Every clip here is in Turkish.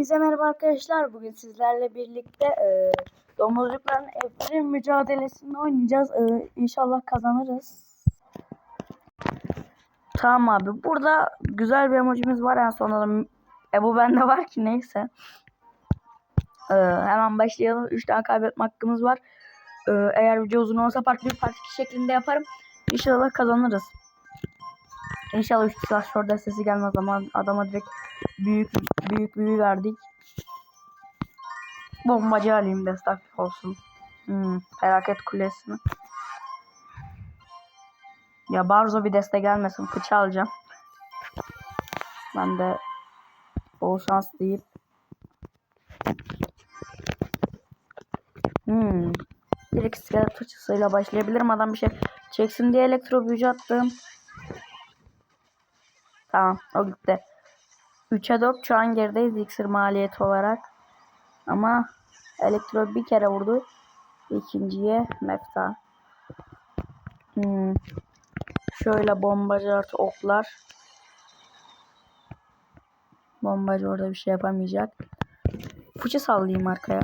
Hepinize merhaba arkadaşlar. Bugün sizlerle birlikte e, domuzcukların evrim mücadelesini oynayacağız. E, inşallah kazanırız. Tamam abi. Burada güzel bir emojimiz var en sonunda. E bu bende var ki neyse. E, hemen başlayalım. 3 tane kaybetme hakkımız var. E, eğer video uzun olsa part 1 part 2 şeklinde yaparım. İnşallah kazanırız. İnşallah 3 saat şurada sesi gelmez ama adama direkt büyük büyük büyü verdik. Bombacı alayım destek olsun. Hmm, felaket kulesini. Ya Barzo bir deste gelmesin. Fıçı alacağım. Ben de bol şans deyip Hmm. Bir iskelet fıçısıyla başlayabilirim. Adam bir şey çeksin diye elektro büyücü attım. Tamam o gitti. 3'e 4 şu an gerideyiz iksir maliyeti olarak. Ama elektro bir kere vurdu. İkinciye mefta. Hmm. Şöyle bombacı artı oklar. Bombacı orada bir şey yapamayacak. Fıçı sallayayım arkaya.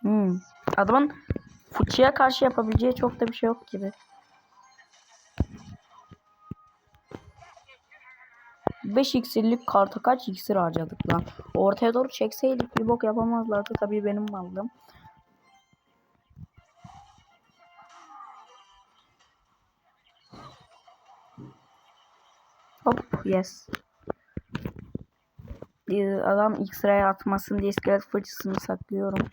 Hmm. Adamın fıçıya karşı yapabileceği çok da bir şey yok gibi. 5 iksirlik karta kaç iksir harcadık lan. Ortaya doğru çekseydik bir bok yapamazlardı. Tabii benim malım. Hop yes. Ee, Adam X-ray atmasın diye iskelet fırçasını saklıyorum.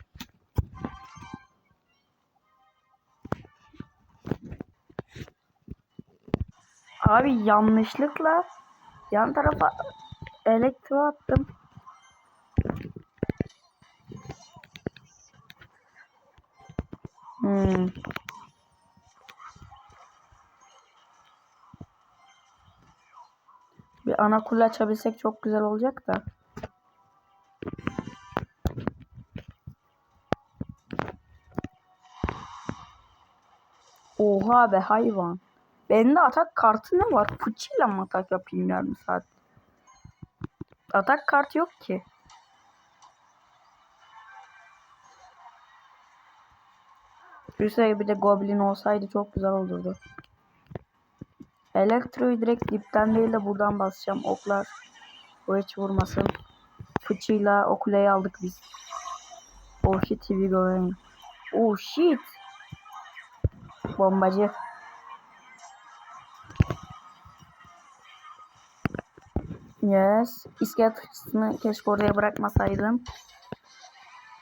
Abi yanlışlıkla yan tarafa elektro attım. Hmm. Bir ana kule açabilsek çok güzel olacak da. Oha be hayvan. Bende atak kartı ne var? Fıçıyla mı atak yapayım yarım saat? Atak kartı yok ki. Üstelik bir de goblin olsaydı çok güzel olurdu. Elektroyu direkt dipten değil de buradan basacağım. Oklar o hiç vurmasın. Fıçıyla o kuleyi aldık biz. Oh shit TV going. Oh shit. Bombacı. Yes. İskelet fıçısını keşke oraya bırakmasaydım.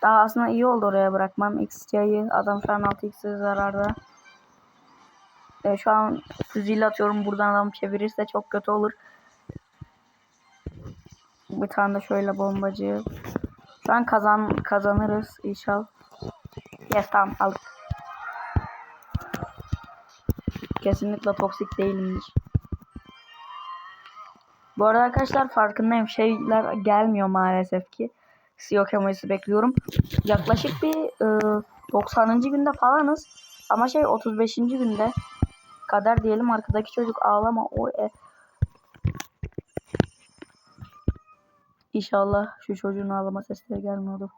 Daha aslında iyi oldu oraya bırakmam. XC'yi adam şu an 6x zararda. E, şu an füzeyle atıyorum. Buradan adam çevirirse çok kötü olur. Bir tane de şöyle bombacı. Şu an kazan kazanırız inşallah. Yes tamam aldık. Kesinlikle toksik değilmiş. Bu arada arkadaşlar farkındayım. Şeyler gelmiyor maalesef ki. CEO kemayısı bekliyorum. Yaklaşık bir e, 90. günde falanız. Ama şey 35. günde kadar diyelim arkadaki çocuk ağlama o e. İnşallah şu çocuğun ağlama sesleri gelmiyordu.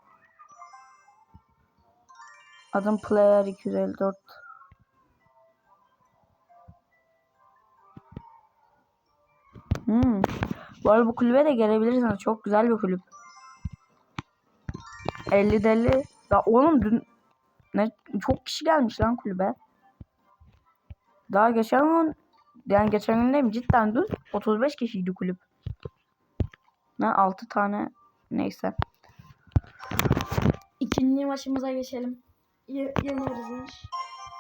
Adım Player 254. Hmm. Bu arada bu kulübe de gelebilirsiniz. Çok güzel bir kulüp. 50 deli. Ya oğlum dün ne çok kişi gelmiş lan kulübe. Daha geçen gün yani geçen gün değil? Cidden dün 35 kişiydi kulüp. Ne 6 tane neyse. İkinci maçımıza geçelim. Y yanarız.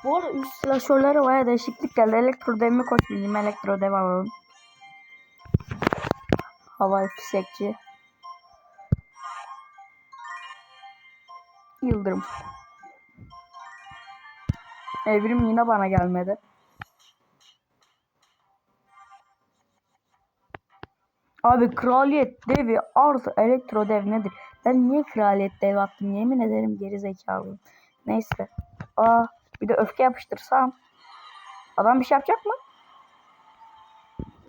Bu arada üst slasörlere baya değişiklik geldi. Elektro dev mi koç bileyim. Elektro dev alalım. Havai fişekçi. Yıldırım. Evrim yine bana gelmedi. Abi kraliyet devi artı elektro dev nedir? Ben niye kraliyet dev attım yemin ederim geri zekalıyım. Neyse. Aa bir de öfke yapıştırsam. Adam bir şey yapacak mı?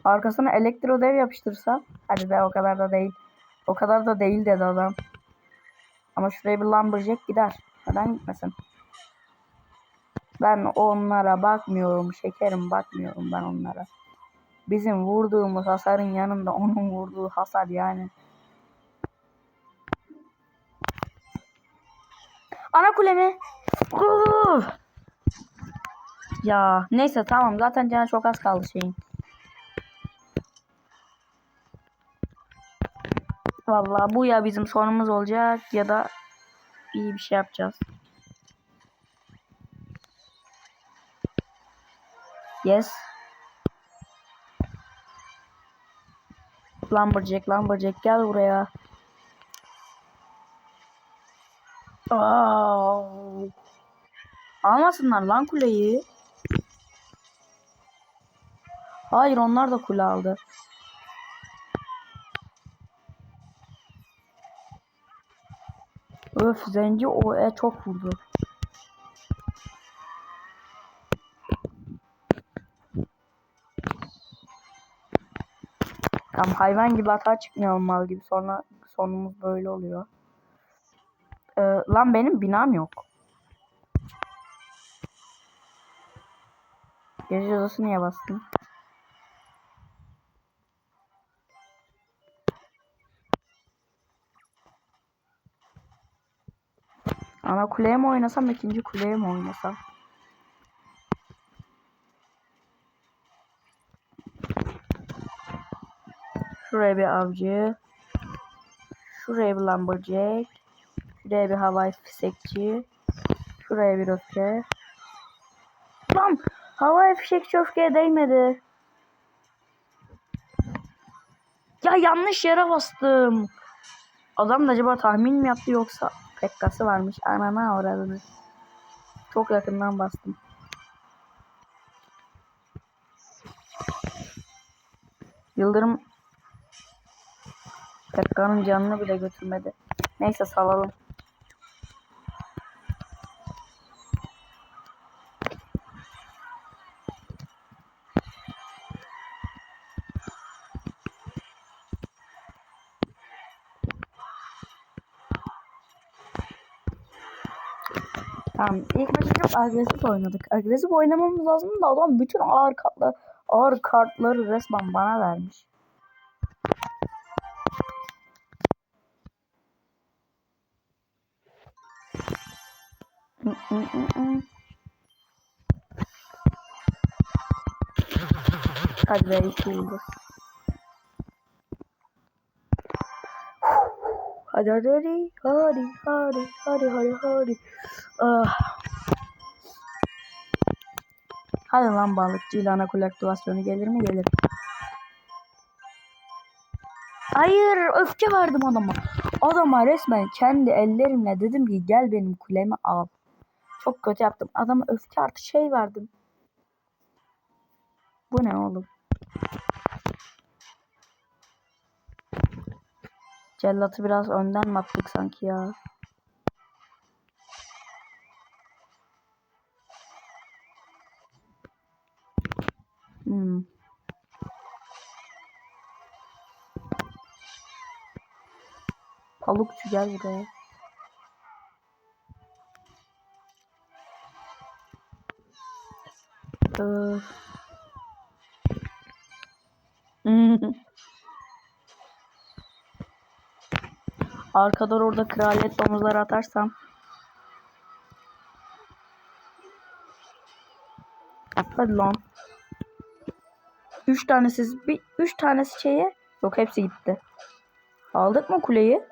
Arkasına elektro dev yapıştırsa. Hadi be o kadar da değil. O kadar da değil dedi adam. Ama şuraya bir lumberjack gider. Neden gitmesin? Ben onlara bakmıyorum şekerim bakmıyorum ben onlara. Bizim vurduğumuz hasarın yanında onun vurduğu hasar yani. Ana kule mi? Uf! Ya neyse tamam zaten canı çok az kaldı şeyin. Vallahi bu ya bizim sonumuz olacak ya da iyi bir şey yapacağız. Yes. Lumberjack, Lumberjack gel buraya. Aa. Almasınlar lan kuleyi. Hayır onlar da kule aldı. Öf zenci o e çok vurdu. Tam hayvan gibi hata çıkmıyor mal gibi sonra sonumuz böyle oluyor. Ee, lan benim binam yok. Gece odası niye bastın? Ana kuleye mi oynasam ikinci kuleye mi oynasam? Şuraya bir avcı. Şuraya bir lumberjack. Şuraya bir havai fişekçi. Şuraya bir öfke. Lan havai fişekçi öfkeye değmedi. Ya yanlış yere bastım. Adam da acaba tahmin mi yaptı yoksa pekkası varmış. Anana oradını. Çok yakından bastım. Yıldırım Pekka'nın canını bile götürmedi. Neyse salalım. Tamam. ilk maçı çok agresif oynadık. Agresif oynamamız lazım da adam bütün ağır kartlar ağır kartları resmen bana vermiş. Hadi be iki hadi hadi hadi hadi hadi hadi hadi. Ah. Hadi lan balıkçı ilana kule aktivasyonu gelir mi gelir. Hayır öfke verdim adama. Adama resmen kendi ellerimle dedim ki gel benim kulemi al. Çok kötü yaptım. Adama öfke artı şey verdim. Bu ne oğlum? Cellatı biraz önden mi attık sanki ya? Hmm. Palukçu gel buraya. Arkadan orada kraliyet domuzları atarsam. Hadi lan. Üç tanesi bir üç tanesi şeye yok hepsi gitti. Aldık mı kuleyi?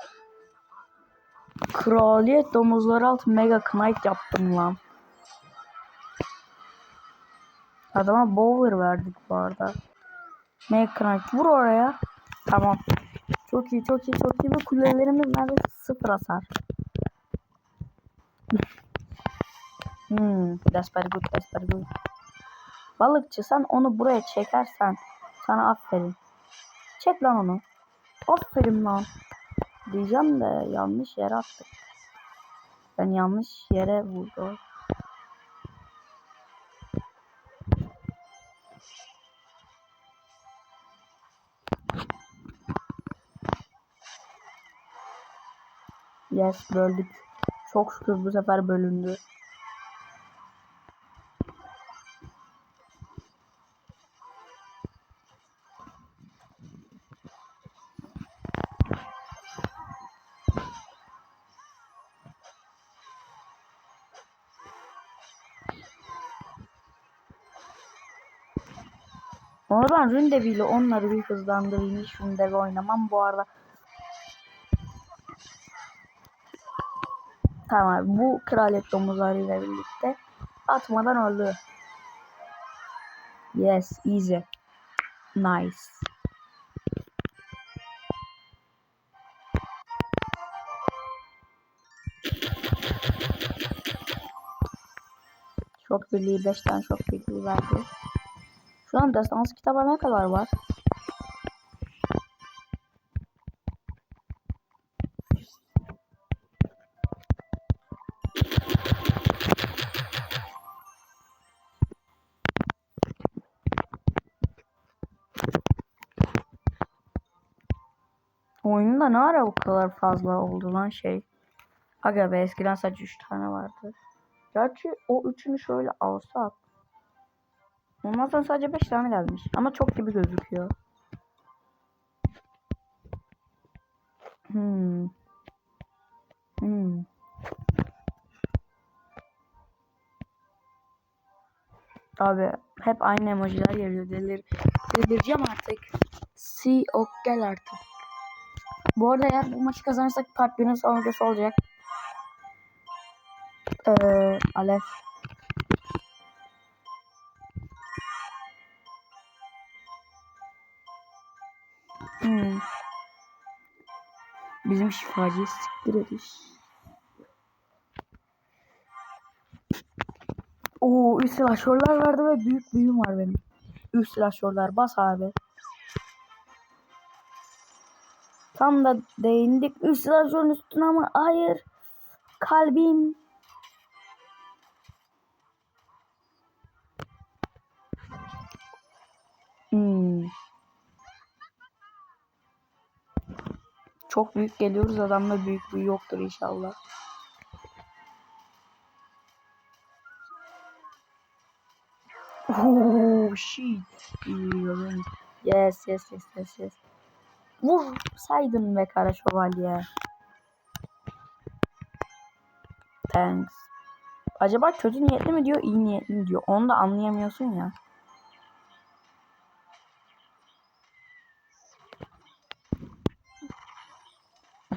Kraliyet domuzları alt mega knight yaptım lan. Adama bower verdik bu arada. Mega knight vur oraya. Tamam. Çok iyi çok iyi çok iyi ve kulelerimiz neredeyse sıfır hasar. hmm, that's very good that's very good. Balıkçısan onu buraya çekersen sana aferin. Çek lan onu. Aferin lan. Diyeceğim de yanlış yere attık. Ben yanlış yere vurdum. Yes böldük. Çok şükür bu sefer bölündü. Onu ben Ründevi ile onları bir hızlandırayım. Hiç Ründevi oynamam bu arada. Tamam bu kraliyet domuzlarıyla birlikte atmadan öldü. Yes easy. Nice. Çok birliği 5 tane çok birliği verdi. Şu an destans kitaba ne kadar var? Oyunda ne ara bu kadar fazla oldu lan şey. Aga be eskiden sadece 3 tane vardı. Gerçi o üçünü şöyle alsak. Sonra sadece 5 tane gelmiş. Ama çok gibi gözüküyor. Hmm. Hmm. Abi hep aynı emojiler geliyor. Delir, delireceğim artık. See ok gel artık. Bu arada eğer bu maçı kazanırsak part 1'in son videosu olacak. Ee, Alef. Bizim şifacıyı siktir ediş. Oo, üst silahşörler vardı ve büyük büyüm var benim. Üst silahşörler bas abi. Tam da değindik üst silahşörün üstüne ama hayır. Kalbim. Hmm. Çok büyük geliyoruz adamda büyük büyü yoktur inşallah. Oh shit. Yes yes yes yes yes. Vur saydın be kara şövalye. Thanks. Acaba kötü niyetli mi diyor, iyi niyetli mi diyor. Onu da anlayamıyorsun ya.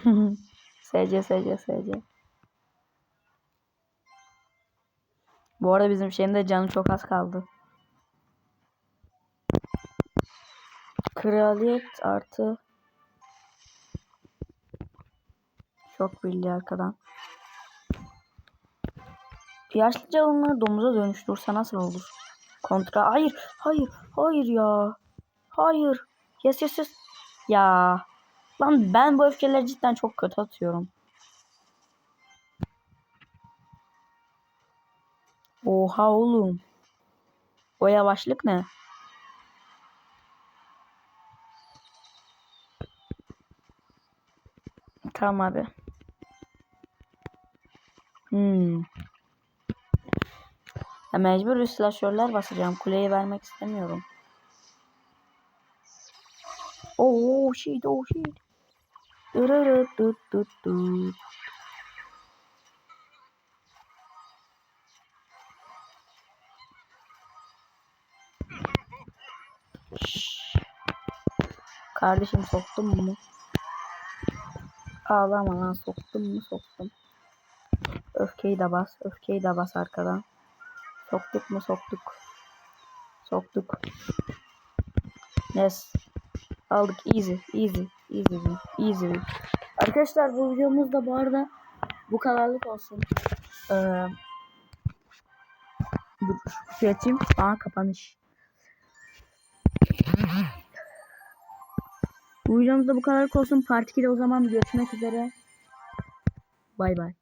SC SC SC. Bu arada bizim şeyin de canı çok az kaldı. Kraliyet artı çok birliği arkadan. Yaşlı canlıları domuza dönüştürse nasıl olur? Kontra. Hayır, hayır, hayır ya. Hayır. Yes yes yes. Ya. Lan ben bu öfkeleri cidden çok kötü atıyorum. Oha oğlum. O yavaşlık ne? Tamam abi. Hmm. Ya mecbur üst basacağım. Kuleyi vermek istemiyorum. Oh shit, oh shit. Şşş. Kardeşim soktum mu? Ağlama lan soktum mu soktum. Öfkeyi de bas. Öfkeyi de bas arkadan. Soktuk mu soktuk. Soktuk. Yes. Aldık easy easy easy easy. Arkadaşlar bu videomuz da bu arada bu kadarlık olsun. Ee, dur şu açayım. Aa kapanış. Bu videomuz da bu kadarlık olsun. Part 2'de o zaman görüşmek üzere. Bay bay.